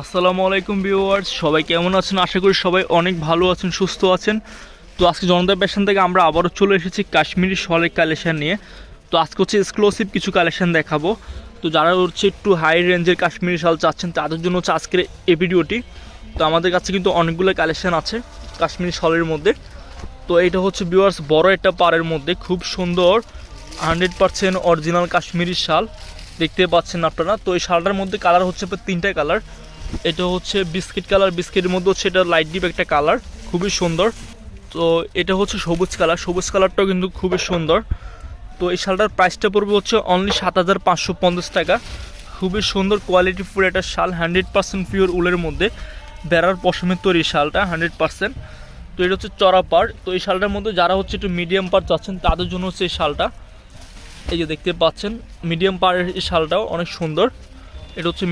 আসসালামু আলাইকুম ভিউয়ার্স, সবাই কেমন আছেন? আশা করি সবাই অনেক ভালো আছেন, সুস্থ আছেন। তো আজকে জনতা প্যাশন থেকে আমরা আবারও চলে এসেছি কাশ্মীরি শলের কালেকশান নিয়ে। তো আজকে হচ্ছে এক্সক্লুসিভ কিছু কালেকশন দেখাবো। তো যারা হচ্ছে একটু হাই রেঞ্জের কাশ্মীরি শাল চাচ্ছেন, তাদের জন্য হচ্ছে আজকের এই ভিডিওটি। তো আমাদের কাছে কিন্তু অনেকগুলো কালেকশান আছে কাশ্মীরি শলের মধ্যে। তো এটা হচ্ছে ভিউয়ার্স, বড় একটা পাড়ের মধ্যে, খুব সুন্দর হান্ড্রেড পার্সেন্ট অরিজিনাল কাশ্মীরি শাল। দেখতে পাচ্ছেন আপনারা। তো এই শালটার মধ্যে কালার হচ্ছে তিনটা কালার। এটা হচ্ছে বিস্কিট কালার, বিস্কিটের মধ্যে হচ্ছে এটা লাইট ডিপ একটা কালার, খুবই সুন্দর। তো এটা হচ্ছে সবুজ কালার, সবুজ কালারটাও কিন্তু খুবই সুন্দর। তো এই শালটার প্রাইসটা পড়বে হচ্ছে অনলি সাত হাজার পাঁচশো পঞ্চাশ টাকা। খুবই সুন্দর কোয়ালিটি ফুল একটা শাল হান্ড্রেড পার্সেন্ট পিওর উলের মধ্যে। বেড়ার পশমের তৈরি শালটা হান্ড্রেড পার্সেন্ট তো এটা হচ্ছে চড়া পার তো এই শালটার মধ্যে যারা হচ্ছে একটু মিডিয়াম পার চাচ্ছেন, তাদের জন্য হচ্ছে এই শালটা। এই যে দেখতে পাচ্ছেন মিডিয়াম পাড়ের এই শালটাও অনেক সুন্দর। এটা হচ্ছে